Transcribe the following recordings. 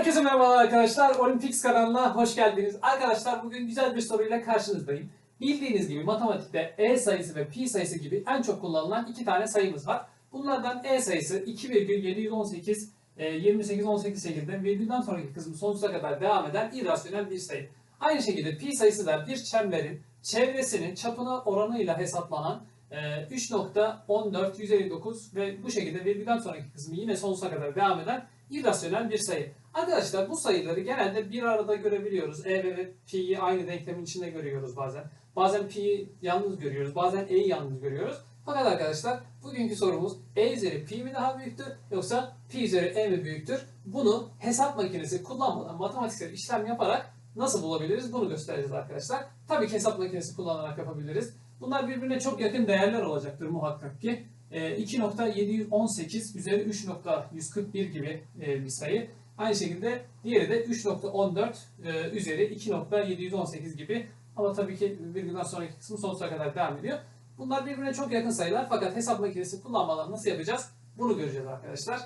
Herkese merhabalar arkadaşlar. Olympics kanalına hoş geldiniz. Arkadaşlar bugün güzel bir soruyla karşınızdayım. Bildiğiniz gibi matematikte E sayısı ve Pi sayısı gibi en çok kullanılan iki tane sayımız var. Bunlardan E sayısı 2,718 e, 28 18 şekilde virgülden sonraki kısmı sonsuza kadar devam eden irrasyonel bir sayı. Aynı şekilde pi sayısı da bir çemberin çevresinin çapına oranıyla hesaplanan e, 3.14159 ve bu şekilde virgülden sonraki kısmı yine sonsuza kadar devam eden irrasyonel bir sayı. Arkadaşlar bu sayıları genelde bir arada görebiliyoruz. E ve pi'yi aynı denklemin içinde görüyoruz bazen. Bazen pi'yi yalnız görüyoruz, bazen e'yi yalnız görüyoruz. Fakat arkadaşlar bugünkü sorumuz e üzeri pi mi daha büyüktür yoksa pi üzeri e mi büyüktür? Bunu hesap makinesi kullanmadan matematiksel işlem yaparak nasıl bulabiliriz bunu göstereceğiz arkadaşlar. Tabii ki hesap makinesi kullanarak yapabiliriz. Bunlar birbirine çok yakın değerler olacaktır muhakkak ki. E, 2.718 üzeri 3.141 gibi e, bir sayı. Aynı şekilde diğeri de 3.14 e, üzeri 2.718 gibi. Ama tabii ki virgülden sonraki kısmı sonsuza kadar devam ediyor. Bunlar birbirine çok yakın sayılar fakat hesap makinesi kullanmadan nasıl yapacağız? Bunu göreceğiz arkadaşlar.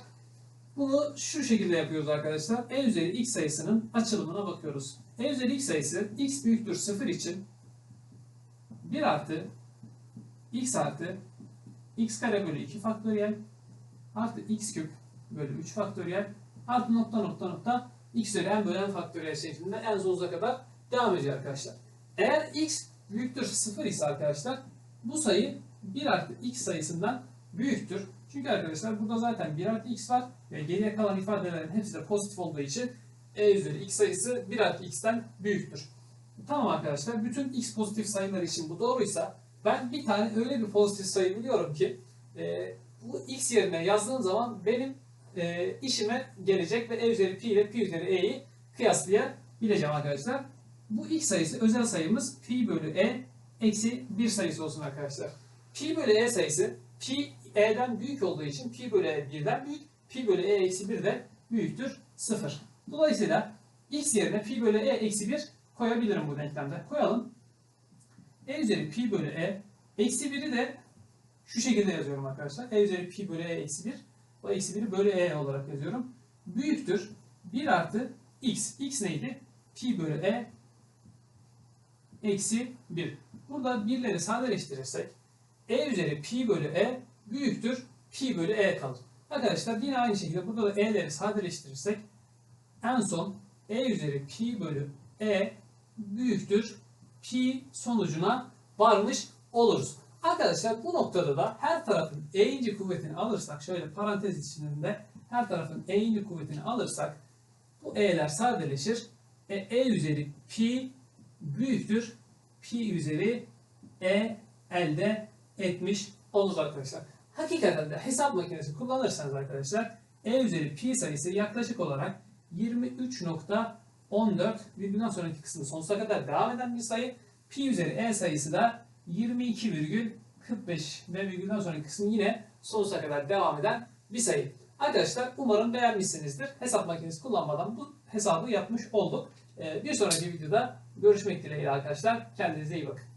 Bunu şu şekilde yapıyoruz arkadaşlar. E üzeri x sayısının açılımına bakıyoruz. E üzeri x sayısı x büyüktür 0 için 1 artı x artı x kare bölü 2 faktöriyel artı x küp bölü 3 faktöriyel artı nokta nokta nokta x üzeri n bölü n faktöriyel şeklinde en sonsuza kadar devam ediyor arkadaşlar. Eğer x büyüktür 0 ise arkadaşlar bu sayı 1 artı x sayısından büyüktür. Çünkü arkadaşlar burada zaten 1 artı x var ve geriye kalan ifadelerin hepsi de pozitif olduğu için e üzeri x sayısı 1 artı x'ten büyüktür. Tamam arkadaşlar bütün x pozitif sayılar için bu doğruysa ben bir tane öyle bir pozitif sayı biliyorum ki e, bu x yerine yazdığım zaman benim e, işime gelecek ve e üzeri pi ile pi üzeri e'yi kıyaslayabileceğim arkadaşlar. Bu x sayısı özel sayımız pi bölü e eksi 1 sayısı olsun arkadaşlar. Pi bölü e sayısı pi e'den büyük olduğu için pi bölü e 1'den büyük, pi bölü e eksi 1 de büyüktür 0. Dolayısıyla x yerine pi bölü e eksi 1 koyabilirim bu denklemde. Koyalım. e üzeri pi bölü e eksi 1'i de şu şekilde yazıyorum arkadaşlar. e üzeri pi bölü e eksi 1 o eksi 1'i bölü e olarak yazıyorum. Büyüktür 1 artı x. x neydi? pi bölü e eksi 1. Burada birleri sadeleştirirsek e üzeri pi bölü e büyüktür pi bölü e kalır. Arkadaşlar yine aynı şekilde burada da e'leri sadeleştirirsek en son e üzeri pi bölü e büyüktür pi sonucuna varmış oluruz. Arkadaşlar bu noktada da her tarafın e'inci kuvvetini alırsak şöyle parantez içinde her tarafın e'inci kuvvetini alırsak bu e'ler sadeleşir. E, e üzeri pi büyüktür pi üzeri e elde etmiş oluruz arkadaşlar. Hakikaten de hesap makinesi kullanırsanız arkadaşlar e üzeri pi sayısı yaklaşık olarak 23.14 virgülden sonraki kısmı sonsuza kadar devam eden bir sayı. Pi üzeri e sayısı da 22,45 ve virgülden sonraki kısmı yine sonsuza kadar devam eden bir sayı. Arkadaşlar umarım beğenmişsinizdir. Hesap makinesi kullanmadan bu hesabı yapmış olduk. Ee, Bir sonraki videoda görüşmek dileğiyle arkadaşlar. Kendinize iyi bakın.